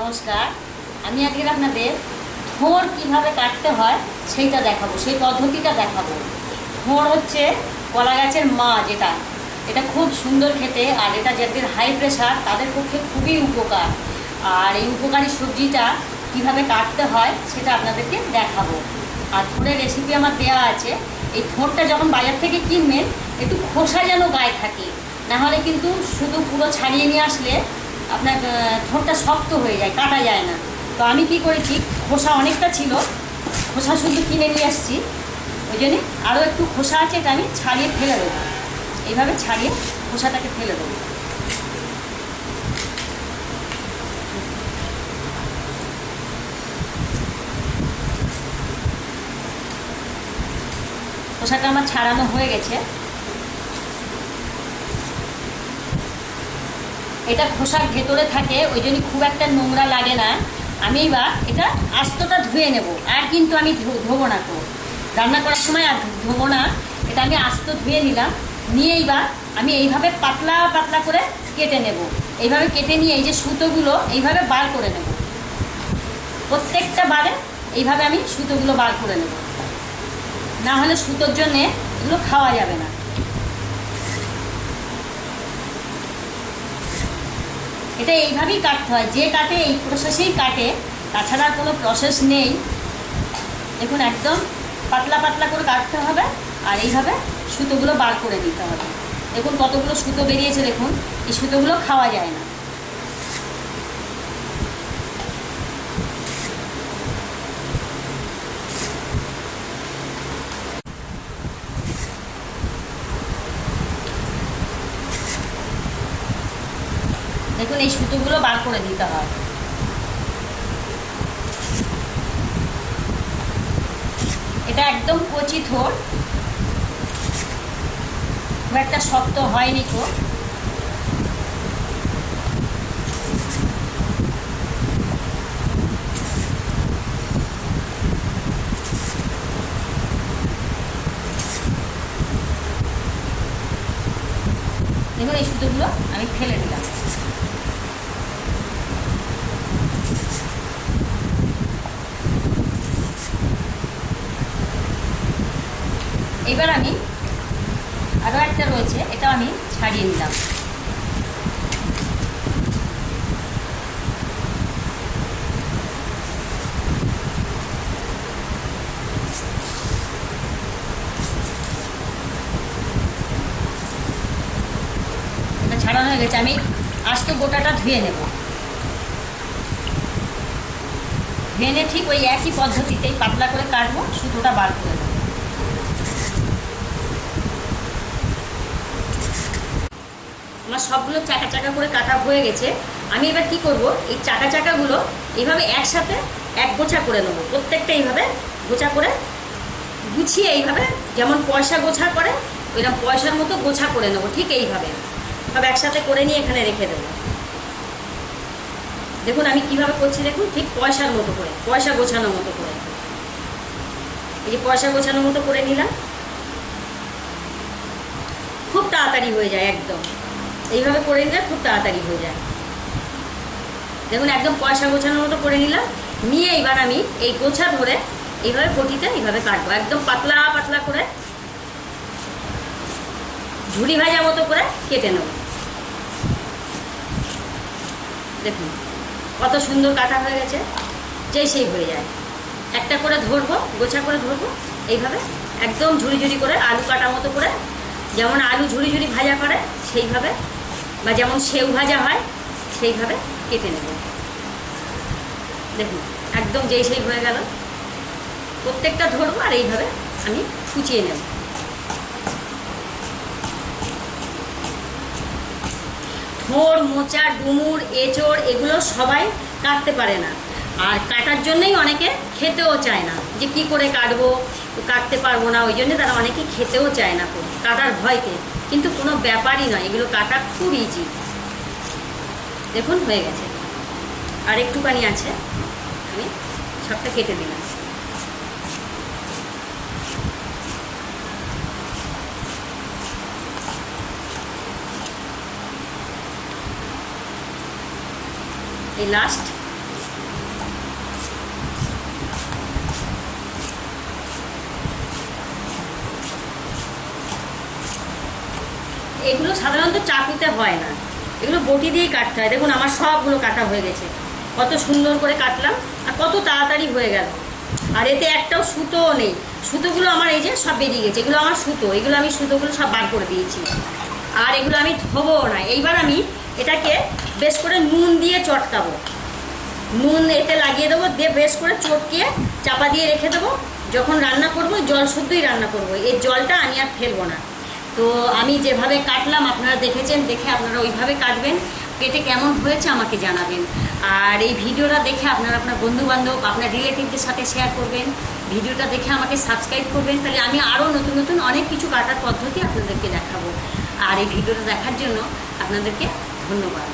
নমস্কার, আমি আজকে আপনাদের থোড় কীভাবে কাটতে হয় সেইটা দেখাবো, সেই পদ্ধতিটা দেখাবো। থোড় হচ্ছে কলা গাছের মা যেটা, এটা খুব সুন্দর খেতে আর এটা যাদের হাই প্রেশার তাদের পক্ষে খুবই উপকার। আর এই উপকারী সবজিটা কীভাবে কাটতে হয় সেটা আপনাদেরকে দেখাবো। আর থোড়ের রেসিপি আমার দেওয়া আছে, এই থোড়টা যখন বাজার থেকে কিনবেন একটু খোসা যেন গায়ে থাকে, নাহলে কিন্তু শুধু পুরো ছাড়িয়ে নিয়ে আসলে আপনার ঠোঁটটা শক্ত হয়ে যায়, কাটা যায় না। তো আমি কি করেছি, খোসা অনেকটা ছিল, খোসা শুধু কিনে নিয়ে আসছি। ওই জন্যে আরও একটু খোসা আছে এটা আমি ছাড়িয়ে ফেলে দেবো। এইভাবে ছাড়িয়ে খোসাটাকে ফেলে দেবো। খোসাটা আমার ছাড়ানো হয়ে গেছে। এটা খোসার ভেতরে থাকে, ওই জন্য খুব একটা নোংরা লাগে না। আমি এবার এটা আস্তটা ধুয়ে নেব, আর কিন্তু আমি ধোবো না তো। রান্না করার সময় আর ধোবো না, এটা আমি আস্ত ধুয়ে নিলাম। নিয়ে এইবার আমি এইভাবে পাতলা পাতলা করে কেটে নেব। এইভাবে কেটে নিয়ে এই যে সুতোগুলো এইভাবে বার করে নেব। প্রত্যেকটা বারে এইভাবে আমি সুতোগুলো বার করে নেব। না হলে সুতোর জন্যে এগুলো খাওয়া যাবে না। এটা এইভাবেই কাটতে হয়। যে কাটে, এই প্রসেসেই কাটে। তাছাড়া কোনো প্রসেস নেই। দেখুন, একদম পাতলা পাতলা করে কাটতে হবে আর এইভাবে সুতোগুলো বার করে দিতে হবে। দেখুন কতগুলো সুতো বেরিয়েছে, দেখুন। এই সুতোগুলো খাওয়া যায় না। দেখুন, এই সুতোগুলো বার করে দিতে হয়। এটা একদম কচি থোর। খুব একটা শক্ত হয়নি তো। দেখুন, এই সুতোগুলো আমি ফেলে দিলাম। এবার আমি আরও একটা রয়েছে এটা আমি ছাড়িয়ে নিলাম। ছাড়ানো হয়ে গেছে, আমি আস্ত গোটাটা ধুয়ে নেব। ধুয়ে ঠিক ওই একই পদ্ধতিতেই পাতলা করে কাটবো, সুতোটা বার করে নেব। আমার সবগুলো চাকা চাকা করে কাটা হয়ে গেছে। আমি এবার কি করব? এই চাকা চাকাগুলো এইভাবে একসাথে এক গোছা করে নেব। প্রত্যেকটা এইভাবে গোছা করে গুছিয়ে এইভাবে যেমন পয়সা গোছা করে, ওইরকম পয়সার মতো গোছা করে নেব। ঠিক এইভাবে। সব একসাথে করে নিয়ে এখানে রেখে দেবো। দেখুন আমি কীভাবে করছি, দেখুন ঠিক পয়সার মতো করে, পয়সা গোছানোর মতো করে। এই যে পয়সা গোছানোর মতো করে নিলাম। খুব তাড়াতাড়ি হয়ে যায় একদম। এইভাবে করে নিলে খুব তাড়াতাড়ি হয়ে যায়। দেখুন, একদম পয়সা গোছানোর মতো করে নিলাম। নিয়ে এবার আমি এই গোছা ধরে এইভাবে বটিতে এইভাবে কাটবো। একদম পাতলা পাতলা করে ঝুড়ি ভাজা মতো করে কেটে নেব। দেখুন, কত সুন্দর কাটা হয়ে গেছে। যেই সেই হয়ে যায়। একটা করে ধরবো, গোছা করে ধরবো। এইভাবে একদম ঝুড়ি ঝুড়ি করে আলু কাটা মতো করে, যেমন আলু ঝুড়ি ঝুড়ি ভাজা করে, সেইভাবে বা যেমন সেউ ভাজা হয়, সেইভাবে কেটে নেব। দেখুন, একদম যেই সেই হয়ে গেল। প্রত্যেকটা ধরবো আর এইভাবে আমি কুচিয়ে নেব। থোড় মোচা, ডুমুর, এঁচড় এগুলো সবাই কাটতে পারে না। আর কাটার জন্যই অনেকে খেতেও চায় না যে কি করে কাটবো, কাটতে পারব না, ওই জন্য তারা অনেকে খেতেও চায় না। কাটার ভয়কে কিন্তু কোনো ব্যাপারই নয়, এগুলো কাটা খুব ইজি দেখুন, হয়ে গেছে। আর একটুখানি আছে, আমি সবটা কেটে দিলাম। এই লাস্ট এগুলো সাধারণত চাকুতে হয় না। এগুলো বটি দিয়েই কাটতে হয়। দেখুন, আমার সবগুলো কাটা হয়ে গেছে। কত সুন্দর করে কাটলাম আর কত তাড়াতাড়ি হয়ে গেল। আর এতে একটাও সুতোও নেই। সুতোগুলো আমার এই যে সব বেরিয়ে গেছে। এগুলো আমার সুতো। এগুলো আমি সুতোগুলো সব বার করে দিয়েছি। আর এগুলো আমি ধোবো না। এইবার আমি এটাকে বেশ করে নুন দিয়ে চটকাবো। নুন এতে লাগিয়ে দেবো, দিয়ে বেশ করে চটকিয়ে চাপা দিয়ে রেখে দেবো। যখন রান্না করব, জল শুদ্ধই রান্না করব। এর জলটা আমি আর ফেলব না। তো আমি যেভাবে কাটলাম, আপনারা দেখেছেন, দেখে আপনারা ওইভাবে কাটবেন। কেটে কেমন হয়েছে আমাকে জানাবেন। আর এই ভিডিওটা দেখে আপনারা আপনার বন্ধুবান্ধব, আপনার রিলেটিভদের সাথে শেয়ার করবেন। ভিডিওটা দেখে আমাকে সাবস্ক্রাইব করবেন। তাহলে আমি আরও নতুন নতুন অনেক কিছু কাটার পদ্ধতি আপনাদেরকে দেখাবো। আর এই ভিডিওটা দেখার জন্য আপনাদেরকে ধন্যবাদ।